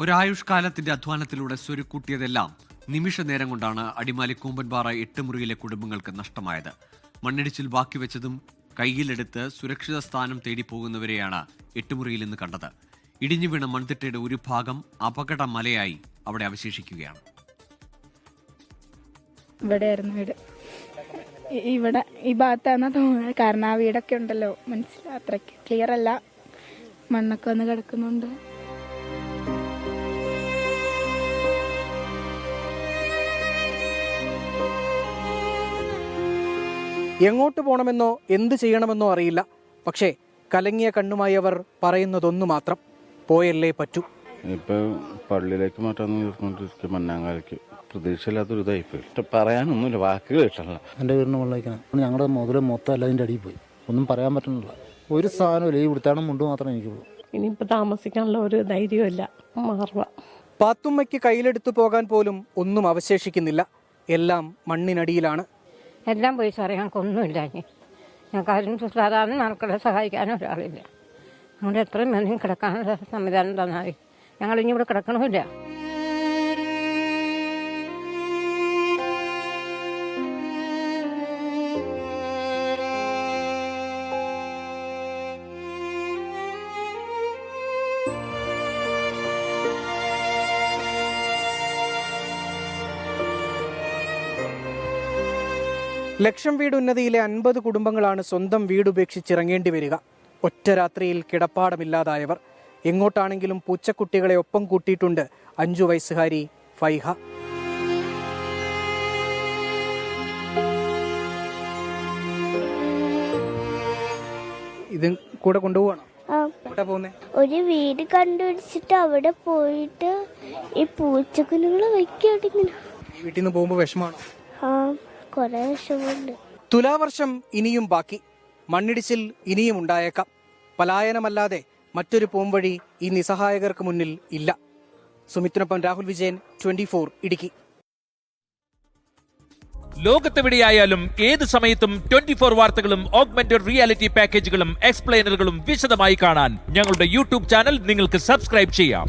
ഒരായുഷ്കാലത്തിന്റെ അധ്വാനത്തിലൂടെ സ്വരുക്കൂട്ടിയതെല്ലാം നിമിഷ നേരം കൊണ്ടാണ് അടിമാലി കൂമ്പൻപാറ എട്ടുമുറിയിലെ കുടുംബങ്ങൾക്ക് നഷ്ടമായത്. മണ്ണിടിച്ചിൽ ബാക്കി വെച്ചതും കയ്യിലെടുത്ത് സുരക്ഷിത സ്ഥാനം തേടി പോകുന്നവരെയാണ് എട്ടുമുറിയിൽ നിന്ന് കണ്ടത്. ഇടിഞ്ഞു വീണ മൺതിട്ടയുടെ ഒരു ഭാഗം അപകട മലയായി അവിടെ അവശേഷിക്കുകയാണ്. ഇവിടെയായിരുന്നു വീട്. ഇവിടെ ഈ ഭാഗത്താണ് തോന്നുന്നത്. കാരണം ആ വീടൊക്കെ ഉണ്ടല്ലോ. മനസ്സിലാ അത്രയ്ക്ക് ക്ലിയർ അല്ല. മണ്ണൊക്കെ വന്ന് കിടക്കുന്നുണ്ട്. എങ്ങോട്ട് പോകണമെന്നോ എന്ത് ചെയ്യണമെന്നോ അറിയില്ല. പക്ഷേ കലങ്ങിയ കണ്ണുമായി അവർ പറയുന്നതൊന്നു മാത്രം പോയല്ലേ പറ്റൂ. ഇപ്പോൾ പള്ളിയിലേക്ക് മാറ്റാന്ന് തീർന്നുകൊണ്ടിരിക്കും മഞ്ഞാങ്കാലയ്ക്ക് പ്രതീക്ഷയില്ലാത്തൊരു ഇതായിപ്പോയി പറയാനൊന്നുമില്ല വാക്കുകൾ ഇഷ്ടമല്ല എന്റെ വീടിന് മുകളിലേക്കാണ് ഞങ്ങളുടെ മുതൽ മൊത്തം അല്ല അതിന്റെ അടിയിൽ പോയി. ഒന്നും പറയാൻ പറ്റുന്നില്ല ഒരു സാധനമില്ല ഈ വൃത്താണം മുണ്ട് മാത്രമേ എനിക്കുള്ളൂ. ഇനിയിപ്പോൾ താമസിക്കാനുള്ള ഒരു ധൈര്യമില്ല മാറുക. പാത്തുമ്മയ്ക്ക് കയ്യിലെടുത്തു പോകാൻ പോലും ഒന്നും അവശേഷിക്കുന്നില്ല. എല്ലാം മണ്ണിനടിയിലാണ്. എല്ലാം പോയി സാറേ ഞങ്ങൾക്കൊന്നുമില്ല ഇനി. ഞങ്ങൾക്ക് ആരും സാധാരണ മക്കളെ സഹായിക്കാനും ഒരാളില്ല. ഞങ്ങളുടെ എത്രയും മതി കിടക്കാനുള്ള സംവിധാനം തന്നാൽ ഞങ്ങൾ ഇനി ഇവിടെ കിടക്കണമില്ല. ലക്ഷം വീട് ഉന്നതിയിലെ അൻപത് കുടുംബങ്ങളാണ് സ്വന്തം വീട് ഉപേക്ഷിച്ചിറങ്ങേണ്ടി വരിക. ഒറ്റ രാത്രിയിൽ കിടപ്പാടമില്ലാതായവർ. എങ്ങോട്ടാണെങ്കിലും പൂച്ചക്കുട്ടികളെ ഒപ്പം കൂട്ടിയിട്ടുണ്ട് അഞ്ചു വയസ്സുകാരി ഫൈഹ. ഇത് കൂടെ കൊണ്ടുപോകണം ഒരു വീട് കണ്ടുപിടിച്ചിട്ട് അവിടെ പോയിട്ട് ഈ പൂച്ചക്കുഞ്ഞുങ്ങളെ വയ്ക്കടിങ്ങനെ വീട്ടിൽ നിന്ന് പോകുമ്പോൾ വിഷമാണോ? ആ. കൊറേ തുലാവർഷം ഇനിയും ബാക്കി. മണ്ണിടിച്ചിൽ ഇനിയും ഉണ്ടായേക്കാം. പലായനമല്ലാതെ മറ്റൊരു പോംവഴി ഈ നിസ്സഹായകർക്ക് മുന്നിൽ ഇല്ല. സുമിത്തിനൊപ്പം രാഹുൽ വിജയൻ ട്വന്റി ഫോർ ഇടുക്കി. ലോകത്തെവിടെയായാലും ഏത് സമയത്തും ട്വന്റി ഫോർ വാർത്തകളും ഓഗ്മെന്റഡ് റിയാലിറ്റി പാക്കേജുകളും എക്സ്പ്ലെയിനറുകളും വിശദമായി കാണാൻ ഞങ്ങളുടെ യൂട്യൂബ് ചാനൽ നിങ്ങൾക്ക് സബ്സ്ക്രൈബ് ചെയ്യാം.